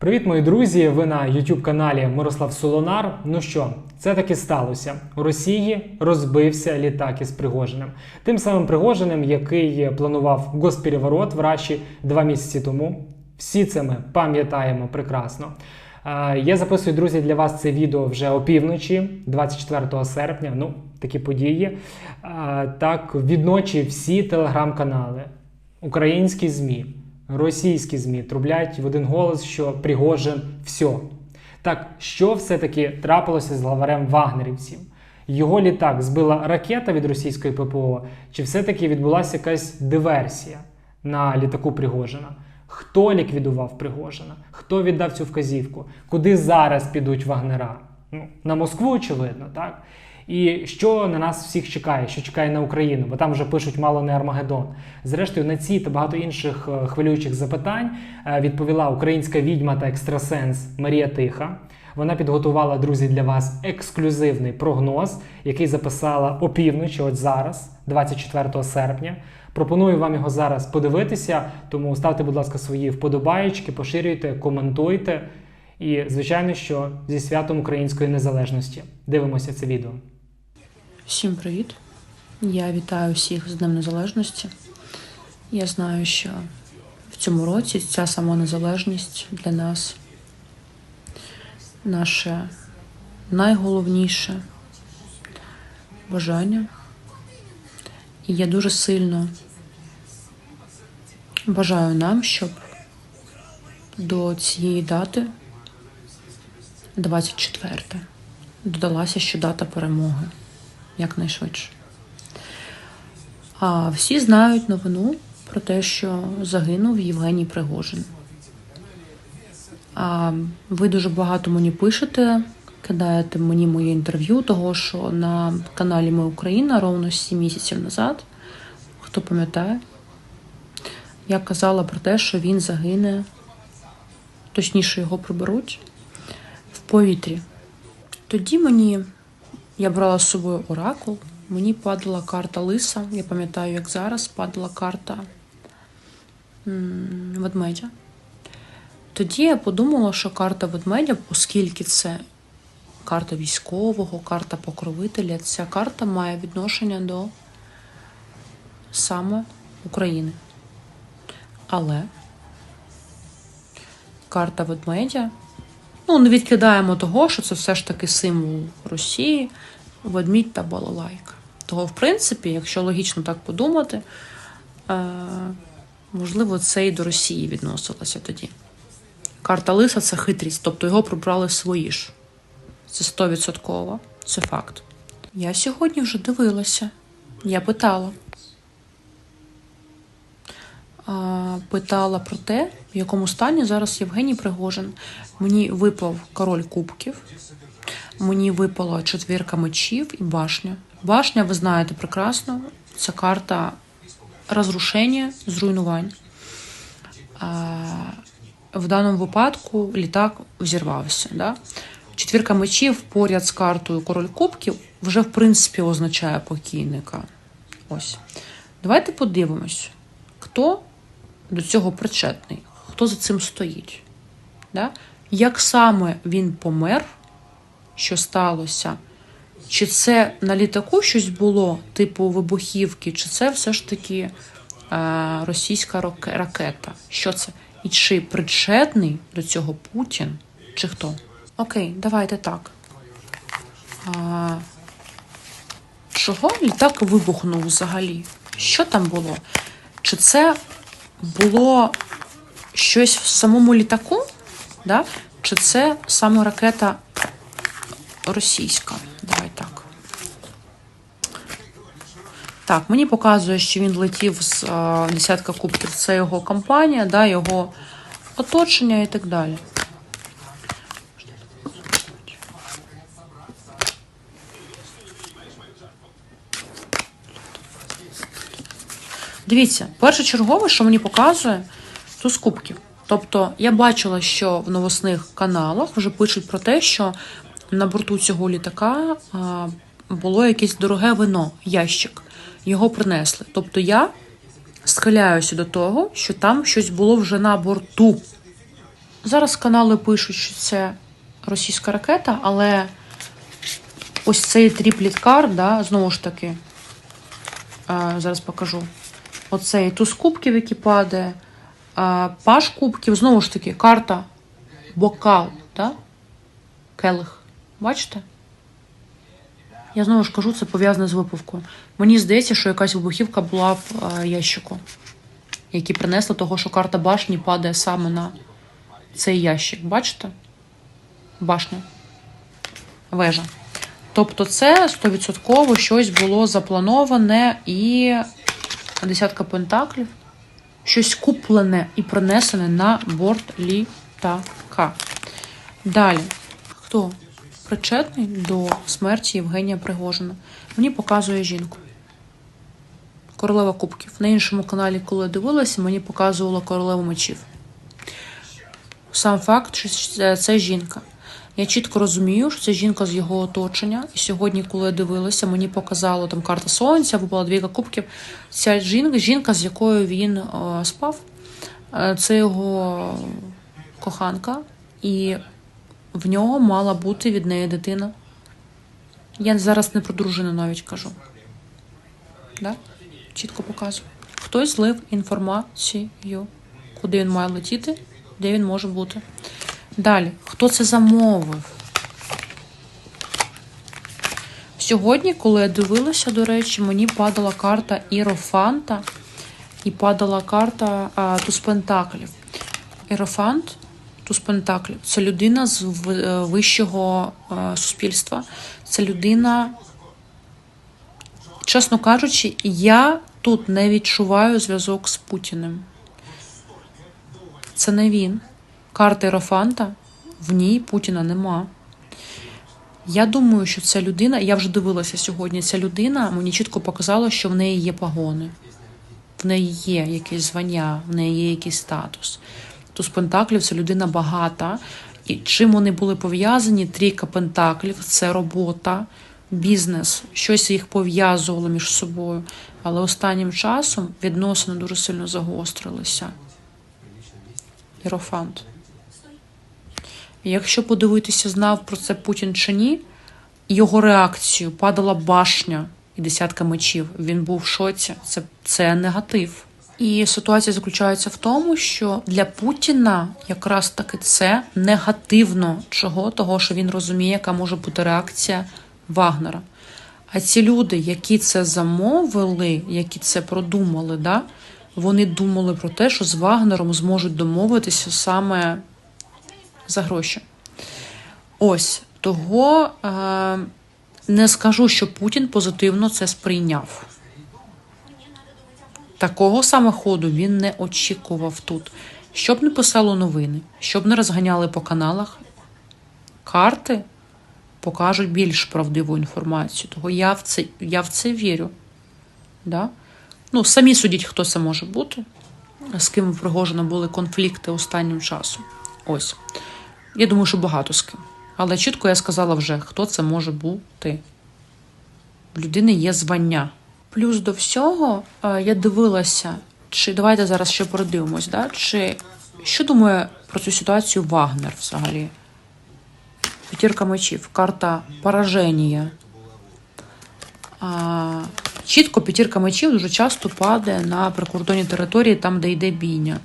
Привіт, мої друзі! Ви на youtube каналі Мирослав Солонар. Ну що, це таки сталося. У Росії розбився літак із Пригожиним. Тим самим Пригожиним, який планував госпереворот в Раші два місяці тому. Всі це ми пам'ятаємо прекрасно. Е, Я записую, друзі, для вас це відео вже опівночі, 24 серпня. Ну, такі події. Е, Так, відночі всі телеграм-канали, українські ЗМІ, російські ЗМІ трублять в один голос, що Пригожин все. Так, що все-таки трапилося з главарем вагнерівців? Його літак збила ракета від російської ППО, чи все-таки відбулася якась диверсія на літаку Пригожина? Хто ліквідував Пригожина? Хто віддав цю вказівку? Куди зараз підуть вагнера? Ну, на Москву, очевидно, так? І що на нас всіх чекає, що чекає на Україну, бо там вже пишуть мало не Армагеддон. Зрештою, на ці та багато інших е, хвилюючих запитань е, відповіла українська відьма та екстрасенс Марія Тиха. Вона підготувала, друзі, для вас ексклюзивний прогноз, який записала опівночі, от зараз, 24 серпня. Пропоную вам його зараз подивитися, тому ставте, будь ласка, свої вподобаєчки, поширюйте, коментуйте. І, звичайно, що зі святом української незалежності. Дивимося це відео. Всім привіт! Я вітаю всіх з Днем Незалежності. Я знаю, що в цьому році ця сама незалежність для нас наше найголовніше бажання. І я дуже сильно бажаю нам, щоб до цієї дати, 24, додалася ще дата перемоги якнайшвидше. А всі знають новину про те, що загинув Євгеній Пригожин. А ви дуже багато мені пишете, кидаєте мені моє інтерв'ю, того що на каналі Ми Україна ровно 7 місяців назад, хто пам'ятає, я казала про те, що він загине, точніше його приберуть в повітрі. Тоді мені я брала з собою оракул, мені падала карта лиса. Я пам'ятаю, як зараз падала карта ведмедя. Тоді я подумала, що карта ведмедя, оскільки це карта військового, карта покровителя, ця карта має відношення до саме України. Але карта ведмедя Ну, не відкидаємо того, що це все ж таки символ Росії, ведмідь та балалайка. Того, в принципі, якщо логічно так подумати, е, можливо, це і до Росії відносилося тоді. Карта Лиса це хитрість, тобто його прибрали свої ж. Це стовідсотково, це факт. Я сьогодні вже дивилася, я питала. Питала про те, в якому стані зараз Євгеній Пригожин. Мені випав король кубків, мені випала четвірка мечів і башня. Башня, ви знаєте прекрасно, це карта розрушення, зруйнувань. В даному випадку літак взірвався. Да? Четвірка мечів поряд з картою король кубків вже, в принципі, означає покійника. Ось. Давайте подивимось, хто до цього причетний, хто за цим стоїть. Да? Як саме він помер, що сталося? Чи це на літаку щось було, типу вибухівки, чи це все ж таки е, російська ракета? Що це? І чи причетний до цього Путін, чи хто? Окей, давайте так. А, чого літак вибухнув взагалі? Що там було? Чи це було щось в самому літаку? Да? Чи це саме ракета російська? Давай так. Так, мені показує, що він летів з е, десятка кубків. Це його компанія, да, його оточення і так далі. Дивіться, першочергове, що мені показує, туз кубків. Тобто я бачила, що в новосних каналах вже пишуть про те, що на борту цього літака було якесь дороге вино, ящик. Його принесли. Тобто я схиляюся до того, що там щось було вже на борту. Зараз канали пишуть, що це російська ракета, але ось цей тріпліткар, да, знову ж таки, зараз покажу. Оцей туз кубків, який падає, паш кубків, знову ж таки, карта, бокал, да? келих. Бачите? Я знову ж кажу, це пов'язане з випивкою. Мені здається, що якась вибухівка була в е, ящику, який принесли того, що карта башні падає саме на цей ящик. Бачите? Башня. Вежа. Тобто це 100% щось було заплановане і десятка пентаклів. Щось куплене і принесене на борт літака. Далі. Хто причетний до смерті Євгенія Пригожина? Мені показує жінку. Королева Кубків. На іншому каналі, коли дивилася, мені показувала королеву мечів. Сам факт, що це жінка. Я чітко розумію, що це жінка з його оточення. І сьогодні, коли я дивилася, мені показало там карта сонця, випала двійка кубків. Ця жінка, жінка, з якою він е, спав, е, це його коханка, і в нього мала бути від неї дитина. Я зараз не про дружину навіть кажу. Да? Чітко показую. Хтось злив інформацію, куди він має летіти, де він може бути. Далі, хто це замовив? Сьогодні, коли я дивилася, до речі, мені падала карта Ірофанта і падала карта а, Туз Пентаклів. Ірофант, Туз Пентаклів це людина з е, вищого е, суспільства. Це людина, чесно кажучи, я тут не відчуваю зв'язок з Путіним. Це не він. Карта Ірофанта, в ній Путіна нема. Я думаю, що ця людина, я вже дивилася сьогодні, ця людина мені чітко показала, що в неї є погони, в неї є якесь звання, в неї є якийсь статус. Туз Пентаклів це людина багата. І чим вони були пов'язані? Трійка Пентаклів це робота, бізнес, щось їх пов'язувало між собою. Але останнім часом відносини дуже сильно загострилися. Єрофант. Якщо подивитися, знав про це Путін чи ні, його реакцію падала башня і десятка мечів. Він був в шоці. Це, це негатив. І ситуація заключається в тому, що для Путіна якраз таки це негативно чого, того, що він розуміє, яка може бути реакція Вагнера. А ці люди, які це замовили, які це продумали, да, вони думали про те, що з Вагнером зможуть домовитися саме за гроші. Ось того е, не скажу, що Путін позитивно це сприйняв. Такого саме ходу він не очікував тут. Щоб не писало новини, щоб не розганяли по каналах, карти покажуть більш правдиву інформацію. Того я в це, я в це вірю. Да? Ну, самі судіть, хто це може бути, з ким у Пригожина були конфлікти останнім часом. Ось. Я думаю, що багато з ким. Але чітко я сказала вже, хто це може бути. В людини є звання. Плюс до всього е, я дивилася, чи давайте зараз ще передивимось, да? чи що думає про цю ситуацію Вагнер взагалі? П'ятірка мечів, карта пораження. А, чітко п'ятірка мечів дуже часто падає на прикордонні території, там, де йде бійня.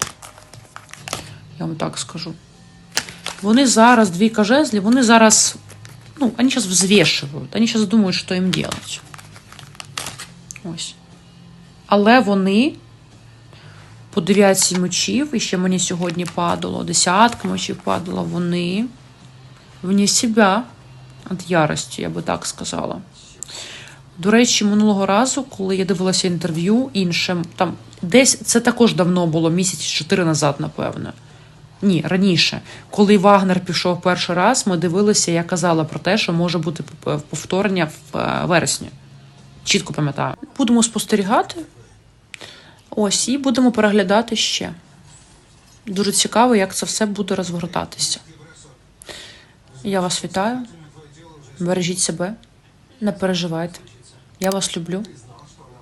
Я вам так скажу. Вони зараз, двійка жезлів, вони зараз, ну, вони зараз взвішують, вони зараз думають, що їм робити. Ось. Але вони по дев'ятці мечів, і ще мені сьогодні падало, десятка мечів падало, вони вне себе від ярості, я би так сказала. До речі, минулого разу, коли я дивилася інтерв'ю іншим, там десь це також давно було, місяці чотири назад, напевно. Ні, раніше, коли Вагнер пішов перший раз, ми дивилися, я казала про те, що може бути повторення в е, вересні. Чітко пам'ятаю. Будемо спостерігати. Ось, і будемо переглядати ще. Дуже цікаво, як це все буде розгортатися. Я вас вітаю. Бережіть себе, не переживайте. Я вас люблю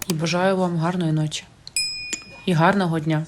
і бажаю вам гарної ночі і гарного дня.